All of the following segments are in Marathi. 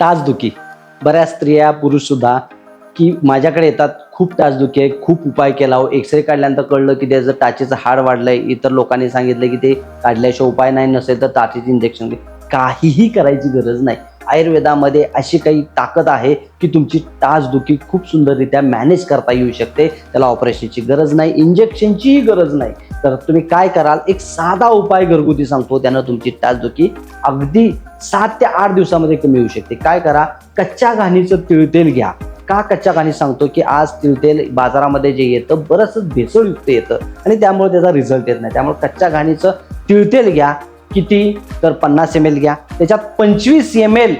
टाचदुखी बऱ्याच स्त्रिया पुरुषसुद्धा की माझ्याकडे येतात खूप टाचदुखी आहे खूप उपाय केला. हो एक्सरे काढल्यानंतर कळलं की त्याचं टाचेचं हाड वाढलंय. इतर लोकांनी सांगितलं की ते काढल्याशिवाय उपाय नाही नसेल तर टाचेचे इंजेक्शन काहीही करायची गरज नाही. आयुर्वेदामध्ये अशी काही ताकद आहे की तुमची टाचदुखी खूप सुंदररित्या मॅनेज करता येऊ शकते. त्याला ऑपरेशनची गरज नाही इंजेक्शनचीही गरज नाही. तर तुम्ही काय कराल? एक साधा उपाय घरगुती सांगतो त्यानं तुमची टाचदुखी अगदी सात ते आठ दिवसामध्ये कमी होऊ शकते. काय करा? कच्च्या घाणीचं तिळतेल घ्या. का कच्च्या घाणी सांगतो? की आज तिळतेल बाजारामध्ये जे येतं बरंच भेसळयुक्त येतं आणि त्यामुळे त्याचा रिझल्ट येत नाही. त्यामुळे कच्च्या घाणीचं तिळतेल घ्या. किती? तर पन्नास एम एल घ्या. त्याच्यात पंचवीस एम एल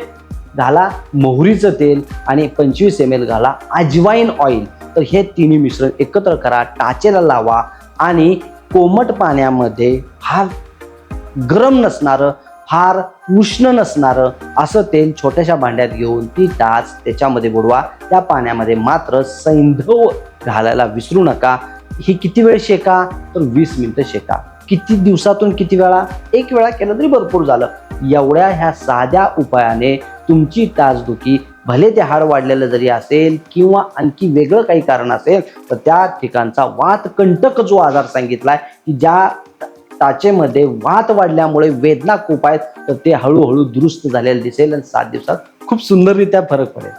घाला मोहरीचं तेल आणि पंचवीस एम एल घाला अजवाईन ऑइल तर हे तिन्ही मिश्रण एकत्र करा टाचेला लावा आणि कोमट पाण्यामध्ये फार गरम नसणारं फार उष्ण नसणारं असं तेल छोट्याशा भांड्यात घेऊन ती टाच त्याच्यामध्ये बुडवा. त्या पाण्यामध्ये मात्र सैंधव घालायला विसरू नका. ही किती वेळ शेका? तर वीस मिनिटं शेका. किती दिवसातून किती वेळा? एक वेळा केलं तरी भरपूर झालं. एवढ्या ह्या साध्या उपायाने तुमची ताजदुखी भले ते हाड वाढलेलं जरी असेल किंवा आणखी वेगळं काही कारण असेल तर त्या ठिकाणचा वात कंटक जो आजार सांगितलाय की ज्या टाचेमध्ये वात वाढल्यामुळे वेदना खूप आहेत तर ते हळूहळू दुरुस्त झालेलं दिसेल आणि सात दिवसात खूप सुंदररित्या फरक पडेल.